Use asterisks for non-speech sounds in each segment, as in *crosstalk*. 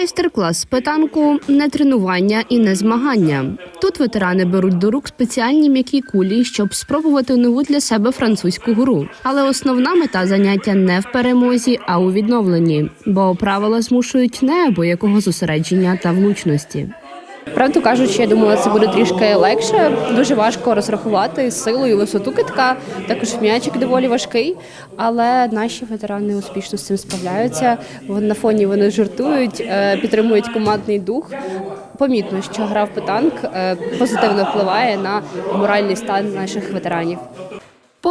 Майстер-клас з питанку не тренування і не змагання. Тут ветерани беруть до рук спеціальні м'які кулі, щоб спробувати нову для себе французьку гру. Але основна мета заняття не в перемозі, а у відновленні, бо правила змушують неабиякого зосередження та влучності. Правду кажучи, я думала, це буде трішки легше. Дуже важко розрахувати силу і висоту китка. Також м'ячик доволі важкий. Але наші ветерани успішно з цим справляються. Вон- На фоні вони жартують, е, підтримують командний дух. Помітно, що гра в питанк е, позитивно впливає на моральний стан наших ветеранів.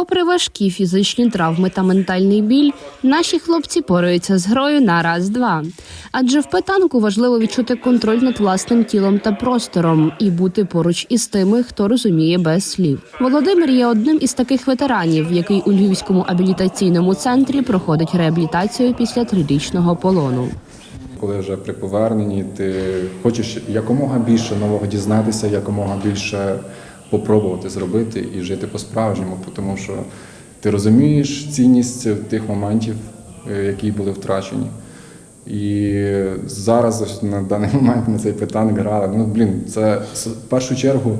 Попри важкі фізичні травми та ментальний біль, наші хлопці пораються з грою на раз-два. Адже в питанку важливо відчути контроль над власним тілом та простором і бути поруч із тими, хто розуміє без слів. Володимир є одним із таких ветеранів, який у Львівському абілітаційному центрі проходить реабілітацію після трирічного полону. Коли вже при поверненні ти хочеш якомога більше нового дізнатися, якомога більше попробувати зробити і жити по-справжньому, тому що ти розумієш цінність тих моментів, е, які були втрачені. І зараз на даний *laughs* момент ми цей питання грали. Ну блін, це в першу чергу,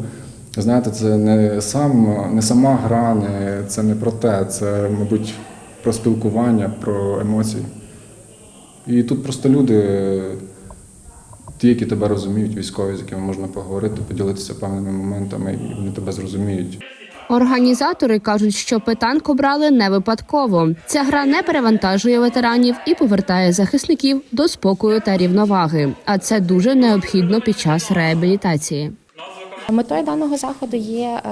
знаєте, це не сам не сама гра, не це не про те, це, мабуть, про спілкування, про емоції. І тут просто люди, ті, які тебе розуміють, військові, з якими можна поговорити, поділитися певними моментами, і вони тебе зрозуміють. Організатори кажуть, що питанк обрали не випадково. Ця гра не перевантажує ветеранів і повертає захисників до спокою та рівноваги. А це дуже необхідно під час реабілітації. Метою даного заходу є е,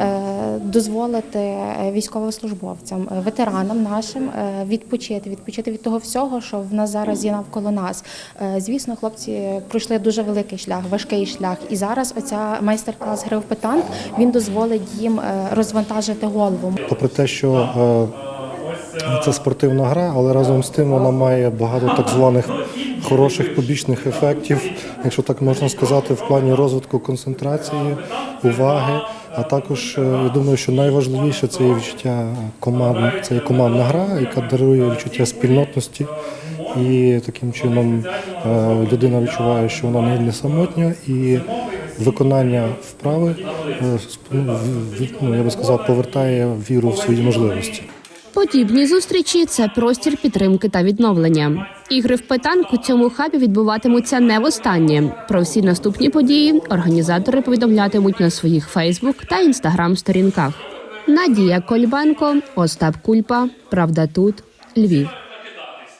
е, дозволити військовослужбовцям, е, ветеранам нашим е, відпочити, відпочити від того всього, що в нас зараз є навколо нас. Е, Звісно, хлопці пройшли дуже великий шлях, важкий шлях. І зараз оця майстер-клас гри в питанк він дозволить їм е, розвантажити голову. Попри те, що е, це спортивна гра, але разом з тим вона має багато так званих хороших побічних ефектів, якщо так можна сказати, в плані розвитку концентрації, уваги. А також е, я думаю, що найважливіше це є відчуття команд, це є командна гра, яка дарує відчуття спільнотності. І таким чином е, людина відчуває, що вона не- самотня, і виконання вправи е, ну, ну, я би сказав, повертає віру в свої можливості. Подібні зустрічі це простір підтримки та відновлення. Ігри в питанку цьому хабі відбуватимуться не востаннє. Про всі наступні події організатори повідомлятимуть на своїх Фейсбук та інстаграм сторінках. Надія Кольбенко, Остап Кульпа. Правда тут Львів.